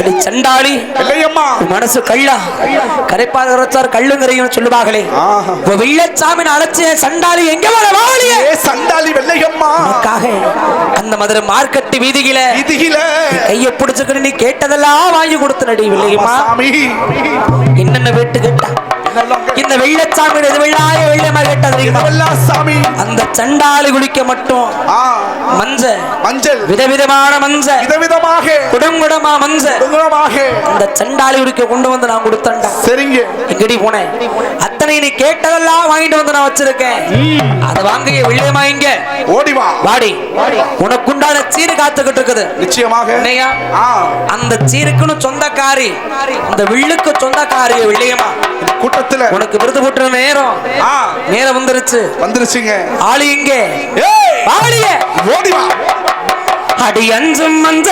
அடி சண்டாளி. மனசு கள்ளா. கரைப்பால் உரைச்சார் கள்ளுங்கரையும். உன் வெள்ளச்சாமி அழைச்ச சண்டாளி எங்க வர வாழிய சண்டாளி வெள்ளையம்மா. அந்த மதுரை மார்க்கெட்டு வீதியில இதுகில கைய பிடிச்சுக்கிட்டு நீ கேட்டதெல்லாம் வாங்கி கொடுத்த நடி வில்லையுமா சாமி. என்னென்ன வீட்டு கேட்டா? இந்த வெள்ளச்சாமி வெள்ளாய வெள்ளமா கேட்டா தெரியுமா? இதெல்லாம் சாமி? அந்த சண்டாளி குளிக்க மட்டும் ஆ மஞ்ச. மஞ்சள். விதவிதமான மஞ்ச. விதவிதமாக. குடுங்குடமா மஞ்ச. குங்குமமாக அந்த சண்டாளி குளிக்க கொண்டு வந்து நான் கொடுத்தேன்டா. சரிங்க. எங்கடி போனேன் அத்தனை நீ கேட்டதெல்லாம் வாங்கிட்டு வந்து நான் வச்சிருக்கேன். அதை வாங்க வெள்ளையமா இங்க. ஓடி வா. வாடி. உனக்குண்டான சீரு காத்துக்கிட்டு இருக்குது. நிச்சயமாக. என்னையா? ஆ. அந்த சீருக்குன்னு சொந்தக்காரி. அந்த வில்லுக்கு சொந்தக்காரி வெள்ளையமா கூட்டத்துல. உனக்கு விருது போட்டுற நேரம். நேரம் வந்துருச்சு. வந்துருச்சுங்க. ஆளு இங்கே. ஆளிய ஓடி வா. அடி அஞ்சும் மஞ்ச